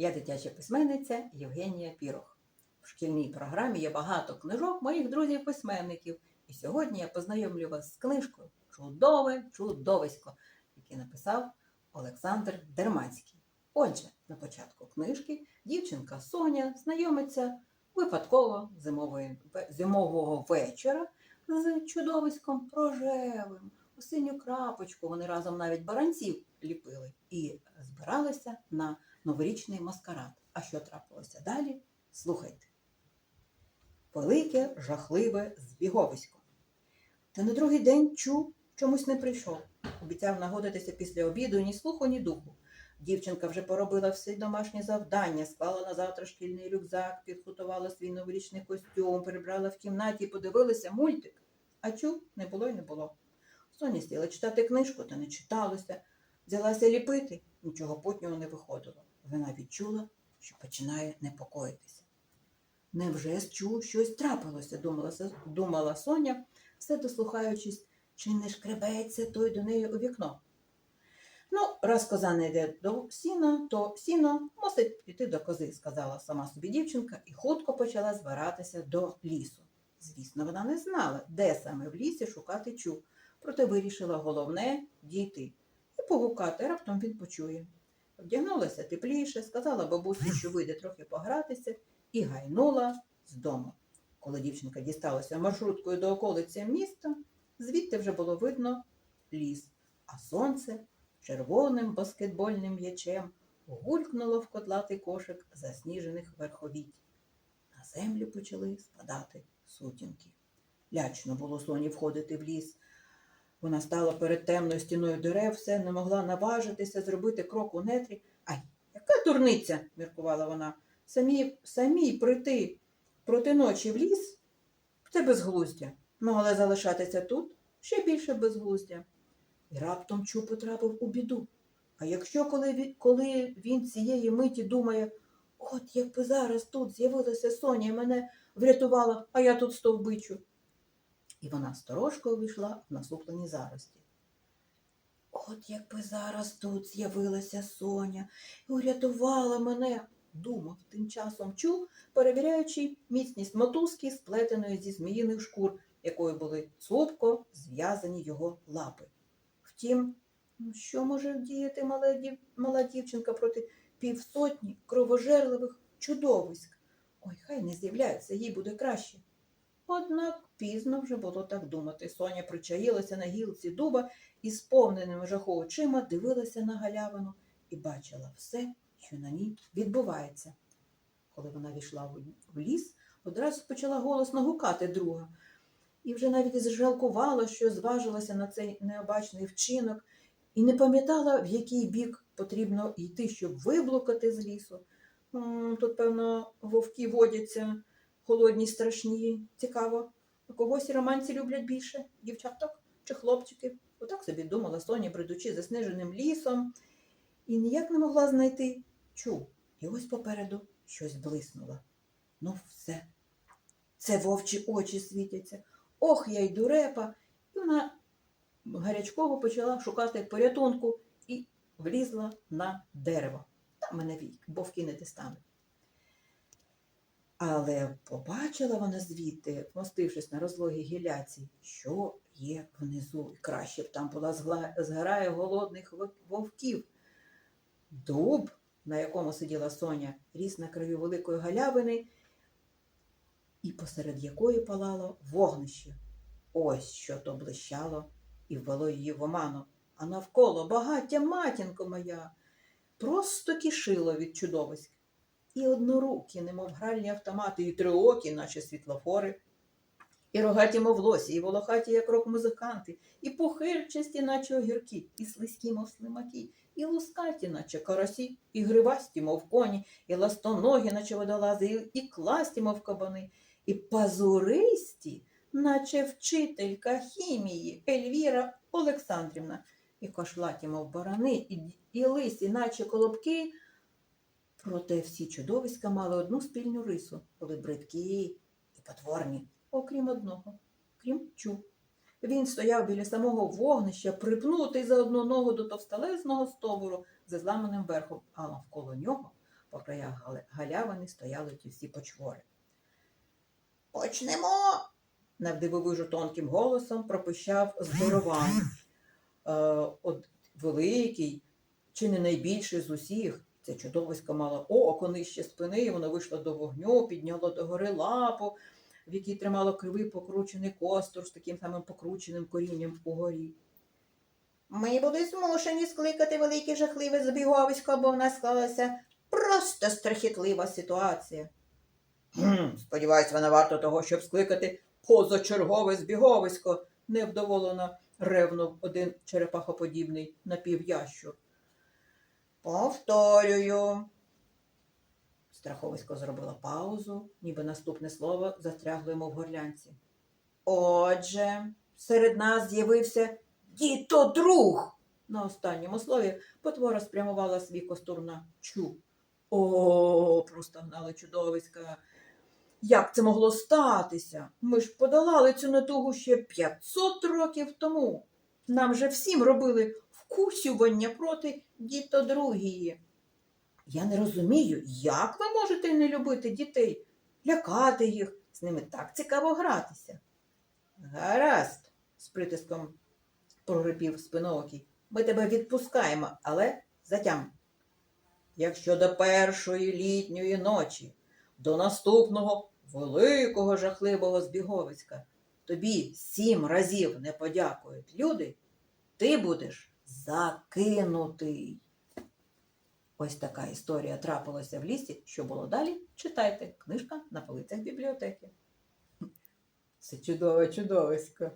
Я дитяча письменниця Євгенія Пірох. В шкільній програмі є багато книжок моїх друзів-письменників. І сьогодні я познайомлю вас з книжкою Чудове чудовисько, яке написав Олександр Дерманський. Отже, на початку книжки дівчинка Соня знайомиться випадково зимової, зимового вечора з чудовиськом рожевим. У синю крапочку вони разом навіть баранців ліпили і збиралися на новорічний маскарад. А що трапилося далі? Слухайте. Велике, жахливе збіговисько. Та на другий день чув, чомусь не прийшов. Обіцяв нагодитися після обіду ні слуху, ні духу. Дівчинка вже поробила всі домашні завдання, склала на завтра шкільний рюкзак, підготувала свій новорічний костюм, прибрала в кімнаті і подивилася мультик. А чув, не було й не було. Соня сіла читати книжку, та не читалося. Взялася ліпити, нічого путнього не виходило. Вона відчула, що починає непокоїтися. Невже чув, щось трапилося, думала, думала Соня, все дослухаючись, чи не шкребеться той до неї у вікно. Ну, раз коза не йде до сіна, то сіно мусить піти до кози, сказала сама собі дівчинка і хутко почала збиратися до лісу. Звісно, вона не знала, де саме в лісі шукати чуб, проте вирішила головне дійти і погукати, раптом він почує. Вдягнулася тепліше, сказала бабусі, що вийде трохи погратися, і гайнула з дому. Коли дівчинка дісталася маршруткою до околиці міста, звідти вже було видно ліс, а сонце червоним баскетбольним м'ячем гулькнуло в котлатий кошик засніжених верховіть. На землю почали спадати сутінки. Лячно було соні входити в ліс. Вона стала перед темною стіною дерев, все не могла наважитися зробити крок у нетрі. Ай, яка дурниця, міркувала вона. Самі, самій прийти проти ночі в ліс це безглуздя. Але залишатися тут ще більше безглуздя. І раптом Чу потрапив у біду. А якщо коли коли він цієї миті думає, от якби зараз тут з'явилася Соня і мене врятувала, а я тут стовбичу. І вона сторожко увійшла в насуплені зарості. От якби зараз тут з'явилася Соня і урятувала мене, думав тим часом Чу, перевіряючи міцність мотузки, сплетеної зі зміїних шкур, якою були цупко зв'язані його лапи. Втім, що може вдіяти мала, дів... мала дівчинка проти півсотні кровожерливих чудовиськ? Ой, хай не з'являються, їй буде краще. Однак пізно вже було так думати. Соня причаїлася на гілці дуба і сповненими жаху очима дивилася на галявину і бачила все, що на ній відбувається. Коли вона війшла в- ліс, одразу почала голосно гукати друга. І вже навіть зжалкувала, що зважилася на цей необачний вчинок, і не пам'ятала, в який бік потрібно йти, щоб виблукати з лісу. Тут, певно, вовки водяться, голодні, страшні. Цікаво, а когось романці люблять більше дівчаток чи хлопчиків. Отак собі думала Соня, бредучи заснеженим лісом, і ніяк не могла знайти чу. І ось попереду щось блиснуло. Ну, все. Це вовчі очі світяться. Ох, я й дурепа. І вона гарячково почала шукати порятунку і влізла на дерево. Там мене вік, вовки не дістануть. Але побачила вона звідти, вмостившись на розлогій гіляці, що є внизу. І краще б там була зграя голодних вовків. Дуб, на якому сиділа Соня, ріс на краю великої галявини, і посеред якої палало вогнище. Ось що то блищало і ввело її в оману. А навколо багаття матінко моя просто кишило від чудовиськ. І однорукі, немов гральні автомати, і триокі, наче світлофори, і рогаті, мов лосі, і волохаті, як рок-музиканти, і пухирчасті, наче огірки, і слизькі, мов слимаки, і лускаті, наче карасі, і гривасті, мов коні, і ластоногі, наче водолази, і класті, мов кабани, і пазуристі, наче вчителька хімії Ельвіра Олександрівна, і кошлаті, мов барани, і, і лисі, наче колобки. Проте всі чудовиська мали одну спільну рису, були бридкі і потворні, окрім одного, крім чу. Він стояв біля самого вогнища, припнутий за одну ногу до товстелезного стовбуру зі зламаним верхом, а навколо нього По краях галявини стояли ті всі почвори. Почнемо. навдивовижу тонким голосом пропищав здоровань. Е, великий, чи не найбільший з усіх. Це чудовисько мало око нижче спини, і воно вийшло до вогню, підняло до гори лапу, в якій тримало кривий покручений костур з таким самим покрученим корінням угорі. Ми були змушені скликати велике жахливе збіговисько, бо в нас склалася просто страхітлива ситуація. «Хм, Сподіваюсь, вона варта того, щоб скликати позачергове збіговисько, невдоволено ревнув один черепахоподібний напівящур. Повторюю. Страховисько зробила паузу, ніби наступне слово застрягло йому в горлянці. Отже, серед нас з'явився діто друг. На останньому слові потвора спрямувала свій костур на чу. О, простогнали чудовиська. Як це могло статися? Ми ж подолали цю натугу ще 500 років тому. Нам же всім робили вкусювання проти дітодрugії. Я не розумію, як ви можете не любити дітей, лякати їх, з ними так цікаво гратися. Гаразд, з притиском прорипів спиноокий. Ми тебе відпускаємо, але затям. Якщо до першої літньої ночі, до наступного великого жахливого збіговиська тобі сім разів не подякують люди, ти будеш закинутий. Ось така історія трапилася в лісі. Що було далі? Читайте. Книжка на полицях бібліотеки. Це чудове чудовисько.